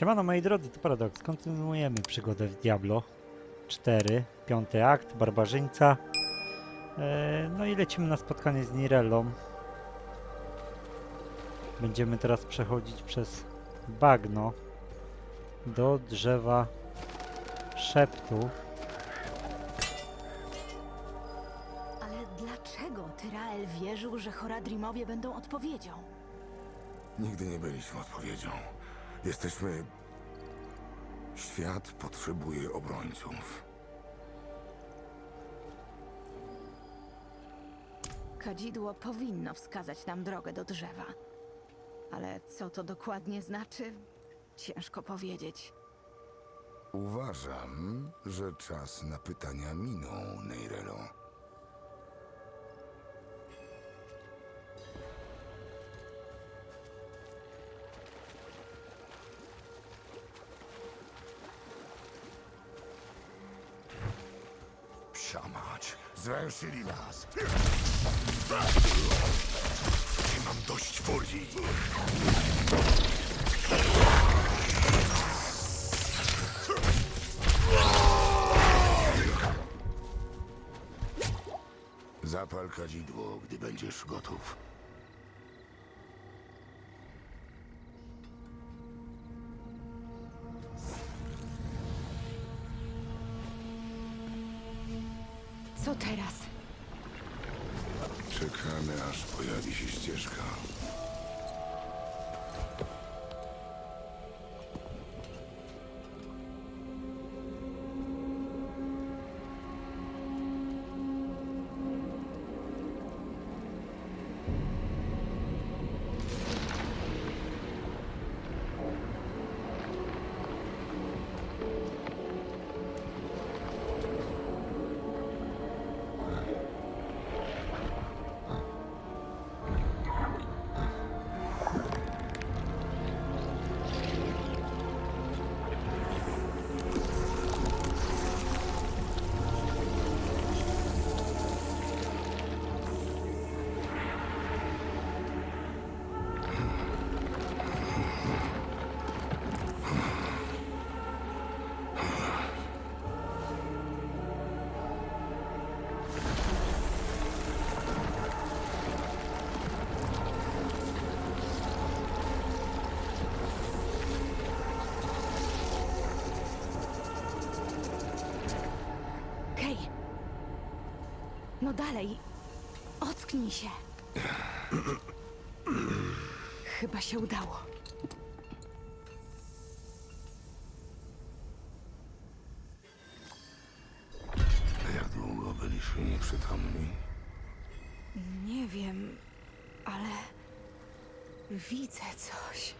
Siemano moi drodzy, to Paradox. Kontynuujemy przygodę w Diablo 4, piąty akt, barbarzyńca. E, no i lecimy na spotkanie z Nirellą. Będziemy teraz przechodzić przez bagno do drzewa szeptu. Ale dlaczego Tyrael wierzył, że Horadrimowie będą odpowiedzią? Nigdy nie byliśmy odpowiedzią. Jesteśmy. Świat potrzebuje obrońców. Kadzidło powinno wskazać nam drogę do drzewa. Ale co to dokładnie znaczy? Ciężko powiedzieć. Uważam, że czas na pytania minął, Neirelo. Zwęszyli nas. Nie mam dość furii. Zapal kadzidło, gdy będziesz gotów. Co teraz? Czekamy, aż pojawi się ścieżka. Ocknij się. Chyba się udało. Jak długo byliśmy nieprzytomni? Nie wiem, ale widzę coś.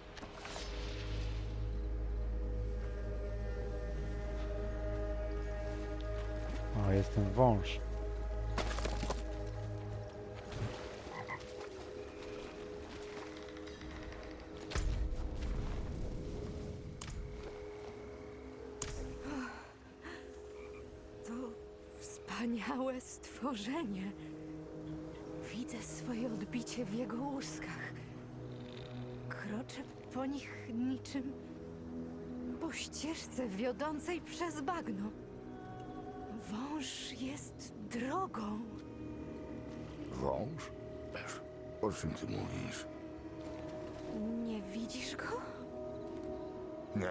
O, jest ten wąż. Stworzenie. Widzę swoje odbicie w jego łuskach. Kroczę po nich niczym po ścieżce wiodącej przez bagno. Wąż jest drogą. Wąż? Wiesz, o czym ty mówisz? Nie widzisz go? Nie,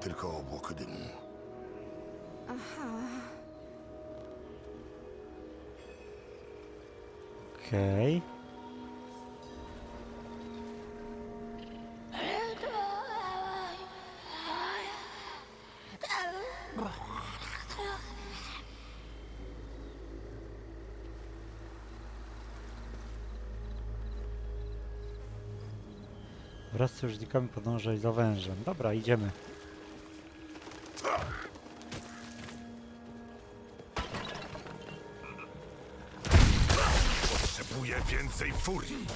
tylko obłok dymu. Aha. Okej. Wraz z sojusznikami podążaj za wężem. Dobra, idziemy. Potrzebuję więcej furii.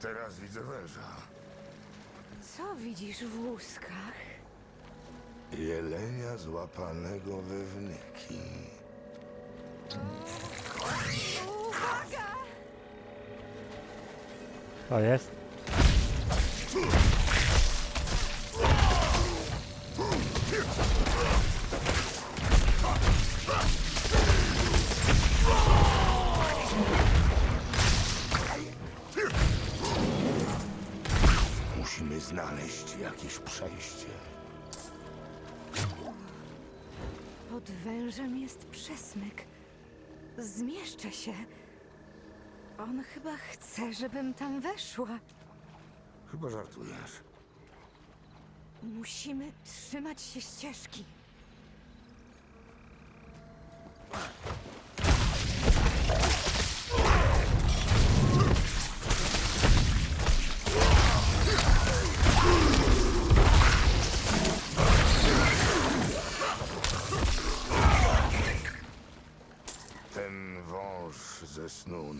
Teraz widzę węża. Co widzisz w łuskach? Jelenia złapanego we wnyki. Uwaga! To jest. Zmieszczę się. On chyba chce, żebym tam weszła. Chyba żartujesz. Musimy trzymać się ścieżki.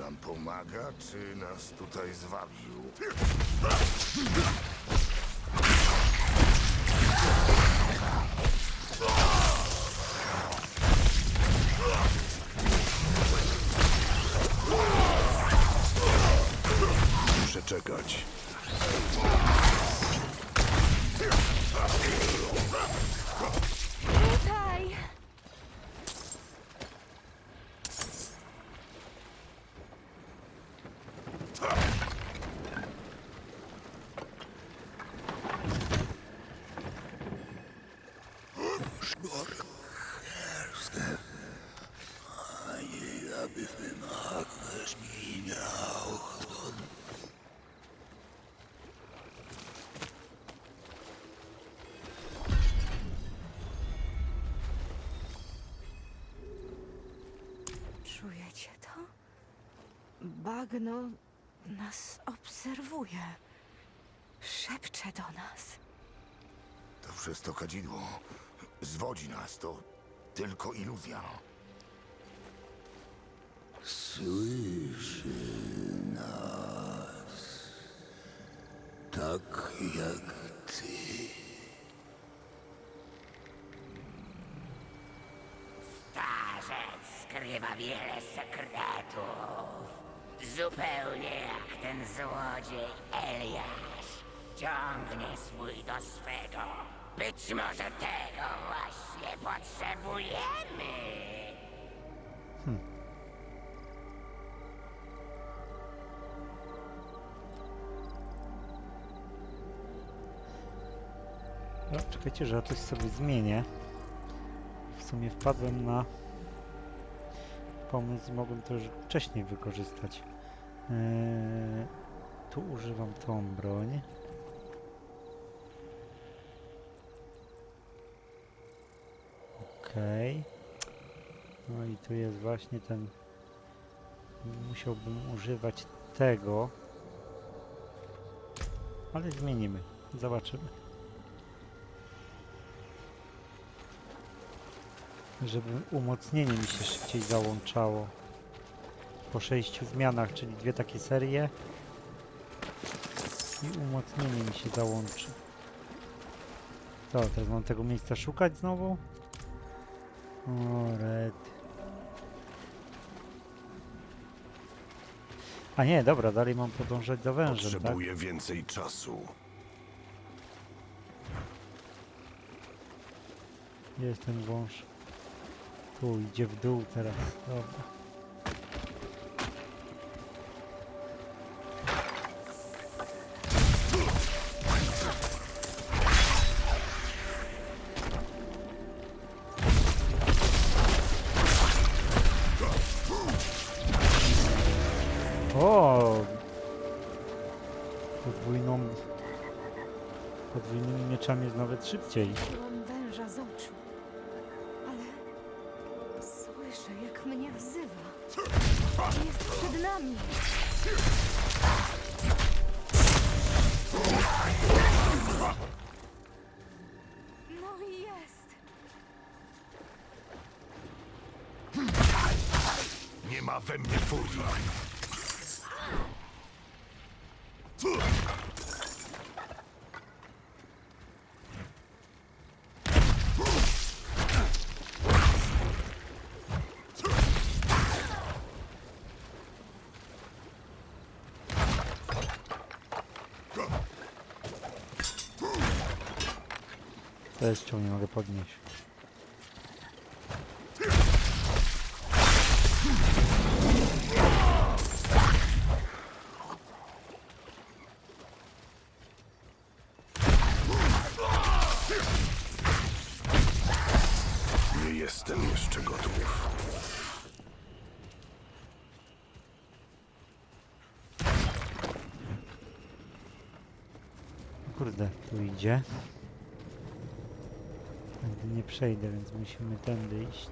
Nam pomaga, czy nas tutaj zwabił? Muszę czekać. Tutaj! Czujecie to? Bagno nas obserwuje. Szepcze do nas. To przez to kadzidło. Zwodzi nas, to tylko iluzja. Słyszy nas, tak jak ty. Starzec skrywa wiele sekretów. Zupełnie jak ten złodziej Eliasz. Ciągnie swój do swego. Być może tego właśnie potrzebujemy. No, czekajcie, że ja coś sobie zmienię. W sumie wpadłem na pomysł, mogłem to już wcześniej wykorzystać. Eee, tu używam tą broń. Okej. No i tu jest właśnie ten... Musiałbym używać tego. Ale zmienimy. Zobaczymy. żeby umocnienie mi się szybciej załączało po sześciu zmianach, czyli dwie takie serie i umocnienie mi się załączy. Co, teraz mam tego miejsca szukać znowu? O, red. A nie, dobra, dalej mam podążać za wężem, tak? Potrzebuję więcej czasu. Gdzie jest ten wąż? Tu, idzie w dół teraz. Dobra. Szybciej. Mam węża z oczu. Ale słyszę, jak mnie wzywa. Jest przed nami. No i jest. Nie ma we mnie furii. Czemu nie mogę podnieść. Nie jestem jeszcze gotów. Kurde, tu idzie. Przejdę, więc musimy tędy iść.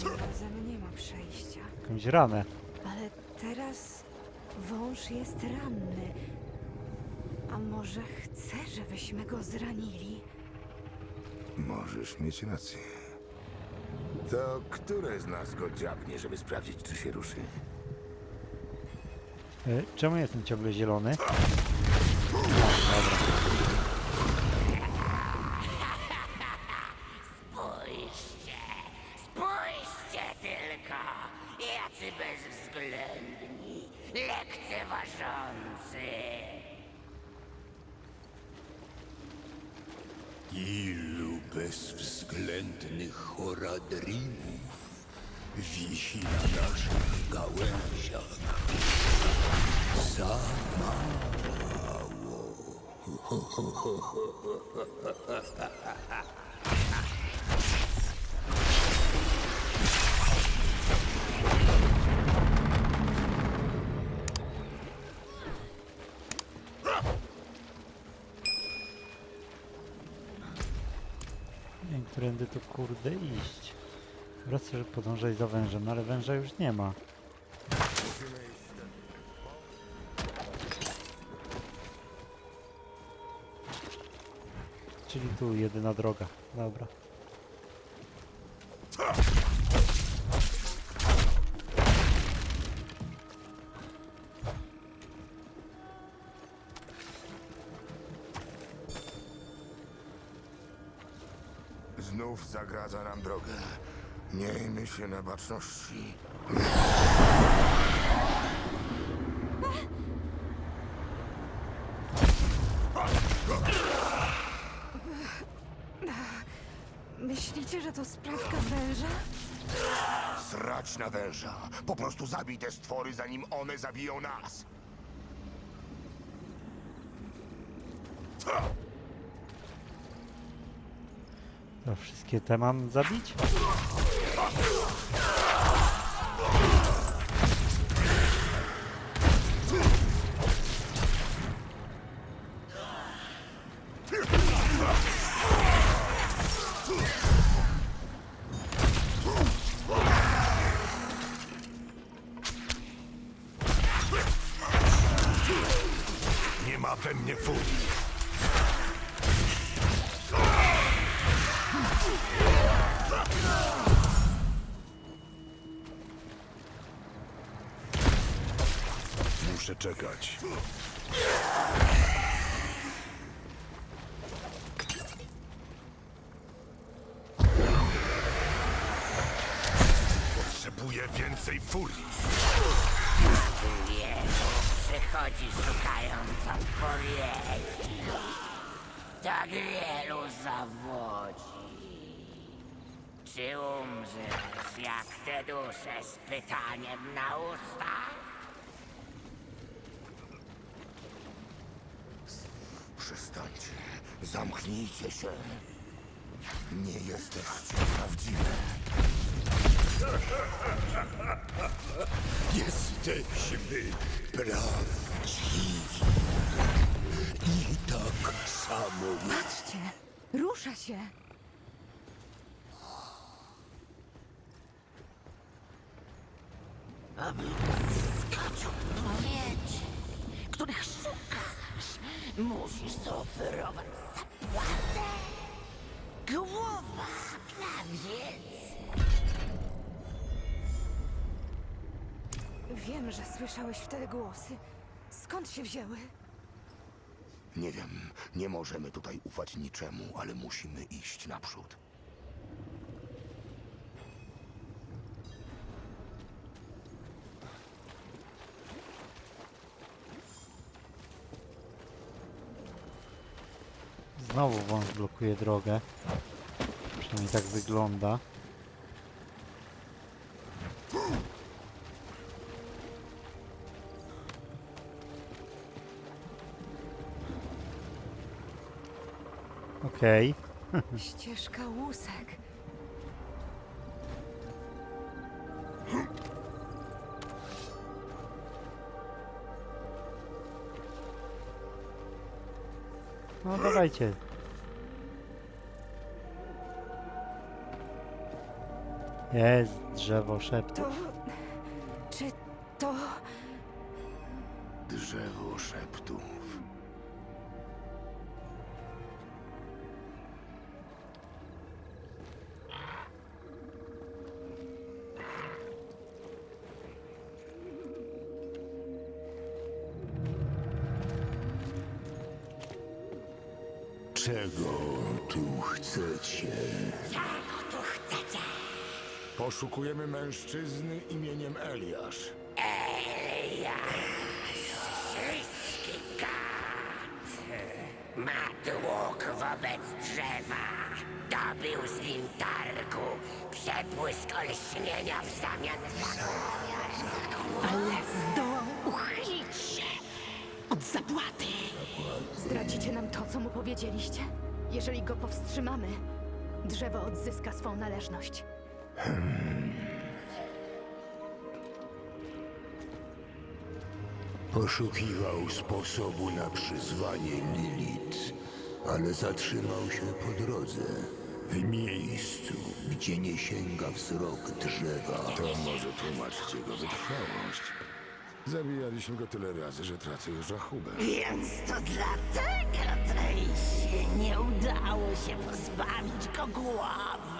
Tym razem nie ma przejścia. Jakąś ranę. Ale teraz wąż jest ranny. A może chce, żebyśmy go zranili? Możesz mieć rację. To które z nas go dziabnie, żeby sprawdzić, czy się ruszy? E, Czemu jestem ciągle zielony? Spójrzcie, Nie wiem, którędy tu kurde iść. Wracam, żeby podążać za wężem, no ale węża już nie ma. Czyli tu jedyna droga. Dobra. Znów zagradza nam drogę. Miejmy się na baczności. Myślicie, że to sprawka węża? Srać na węża. Po prostu zabij te stwory, zanim one zabiją nas. To wszystkie te mam zabić? Ma we mnie furii. Muszę czekać. Potrzebuję więcej furii. Przychodzi szukając odpowiedzi. Tak wielu zawodzi. Czy umrzesz jak te dusze z pytaniem na ustach? Przestańcie. Zamknijcie się. Nie jesteście prawdziwe. Jesteśmy prawdziwi. I tak samo Patrzcie, rusza się. Aby zyskać odpowiedzi, których szukasz, musisz zaoferować zapłatę. Głowa dla wiedzy. Wiem, że słyszałeś wtedy głosy. Skąd się wzięły? Nie wiem, nie możemy tutaj ufać niczemu, ale musimy iść naprzód. Znowu wąż blokuje drogę. Przynajmniej tak wygląda. Okej. Ścieżka łusek. No dawajcie. Jest drzewo szeptu. To... Czy to... Drzewo szeptów. Poszukujemy mężczyzny imieniem Eliasz. Wszystki gad! Ma dług wobec drzewa. Dobył z nim targu. Przebłysk olśnienia w zamian za... Ale zdołał uchylić się od zapłaty. Zdradzicie nam to, co mu powiedzieliście? Jeżeli go powstrzymamy, drzewo odzyska swą należność. Poszukiwał sposobu na przyzwanie Lilith, ale zatrzymał się po drodze. W miejscu, gdzie nie sięga wzrok drzewa. To może tłumaczyć jego wytrwałość. Zabijaliśmy go tyle razy, że tracę już rachubę. Więc to dlatego tej się nie udało się pozbawić go głowy.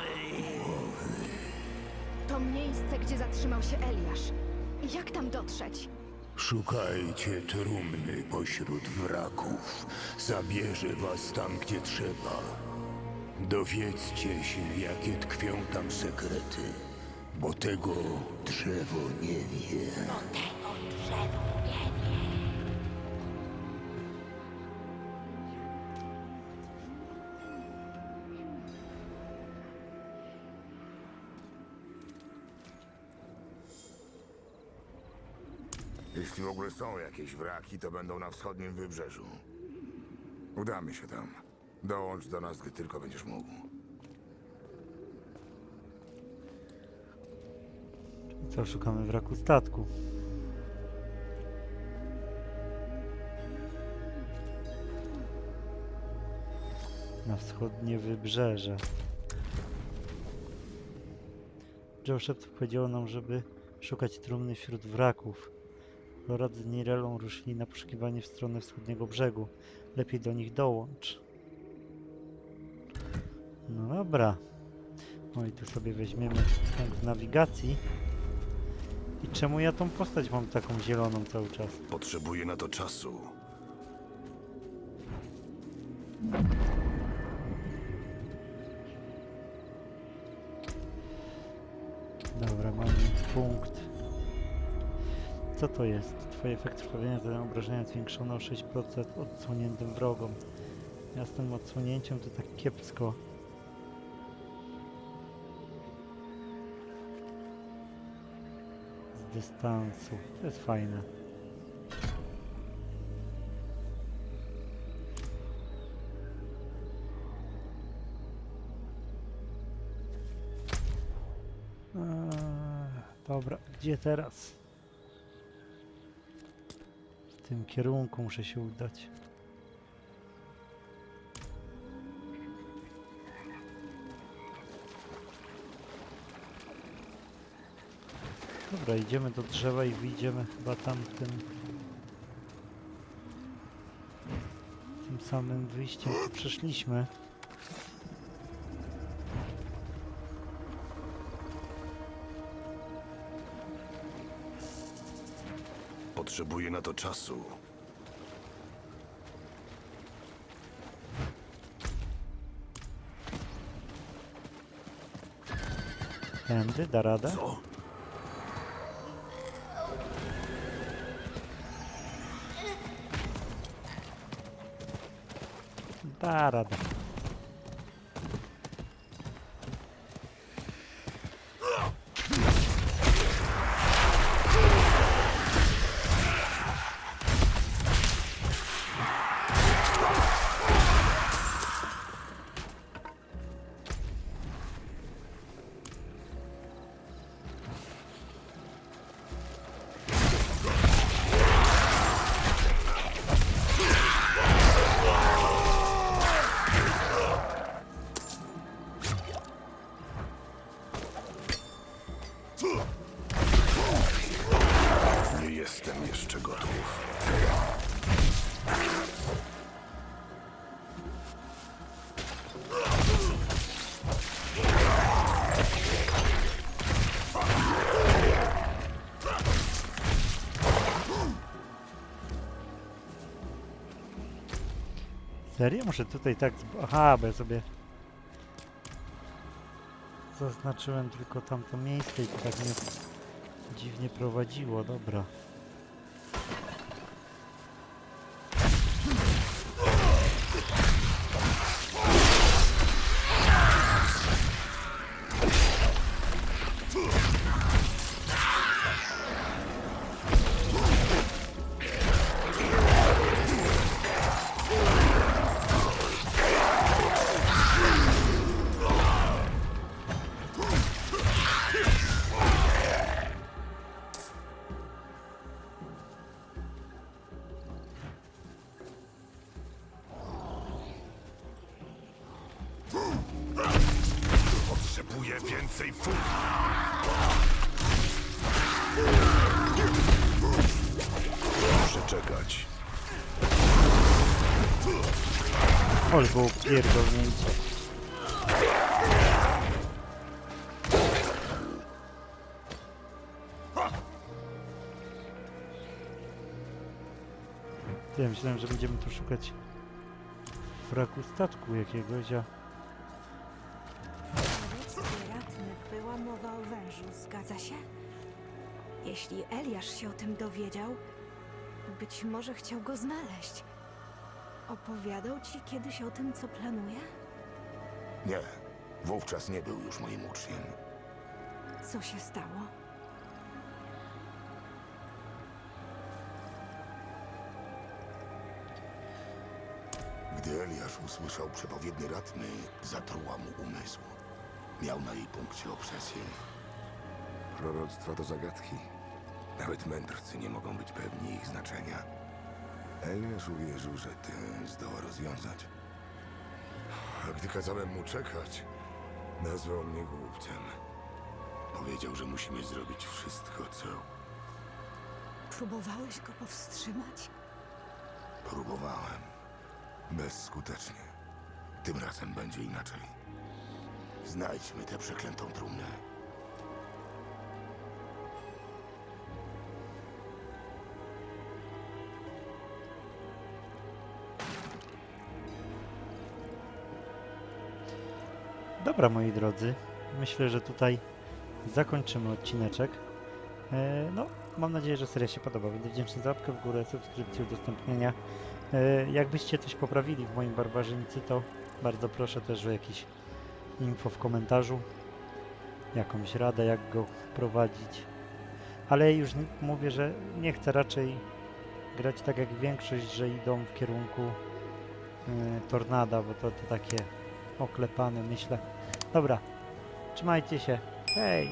To miejsce, gdzie zatrzymał się Eliasz. Jak tam dotrzeć? Szukajcie trumny pośród wraków. Zabierze was tam, gdzie trzeba. Dowiedzcie się, jakie tkwią tam sekrety, bo tego drzewo nie wie. Tego drzewo Jeśli w ogóle są jakieś wraki, to będą na wschodnim wybrzeżu. Udamy się tam. Dołącz do nas, gdy tylko będziesz mógł. Co szukamy wraku statku? Na wschodnie wybrzeże. Joe Szept powiedział nam, żeby szukać trumny wśród wraków. Lorat z Nirelą ruszyli na poszukiwanie w stronę wschodniego brzegu. Lepiej do nich dołącz. No dobra. No i tu sobie weźmiemy punkt nawigacji. I czemu ja tą postać mam taką zieloną cały czas? Potrzebuję na to czasu. Co to jest? Twoje efekt trwawienia zadają obrażenia zwiększone o 6% odsłoniętym wrogom. Ja z tym odsłonięciem to tak kiepsko. Z dystansu. To jest fajne. Eee, Dobra, gdzie teraz? Tym kierunku muszę się udać. Dobra, idziemy do drzewa i wyjdziemy chyba tam tym... Samym wyjściem, przeszliśmy. Potrzebuję na to czasu. Tędy, da radę? Co? Da radę. Serio? Muszę tutaj tak... Aha, bo ja sobie... Zaznaczyłem tylko tamto miejsce i to tak mnie dziwnie prowadziło, dobra. Potrzebuję więcej furii. Muszę czekać. Ol, było pierdolnięcie. Ja myślałem, że będziemy tu szukać fraku statku jakiegoś, a... zgadza się? Jeśli Eliasz się o tym dowiedział, być może chciał go znaleźć. Opowiadał ci kiedyś o tym, co planuje? Nie, wówczas nie był już moim uczniem. Co się stało? Gdy Eliasz usłyszał przepowiednie Ratmy, zatruła mu umysł. Miał na jej punkcie obsesję. Proroctwa to zagadki. Nawet mędrcy nie mogą być pewni ich znaczenia. Eliasz uwierzył, że ty zdoła rozwiązać. A gdy kazałem mu czekać, nazwał mnie głupcem. Powiedział, że musimy zrobić wszystko, co Próbowałeś go powstrzymać? próbowałem. Bezskutecznie. Tym razem będzie inaczej. Znajdźmy tę przeklętą trumnę. Dobra, moi drodzy. Myślę, że tutaj zakończymy odcineczek. E, no, mam nadzieję, że seria się podoba. Będę wdzięczny za łapkę w górę, subskrypcję, udostępnienia. E, jakbyście coś poprawili w moim barbarzyńcy, to bardzo proszę też o jakieś info w komentarzu. Jakąś radę, jak go prowadzić. Ale już mówię, że nie chcę raczej grać tak jak większość, że idą w kierunku e, tornada, bo to, to takie oklepane, myślę. Dobra, trzymajcie się. Hej!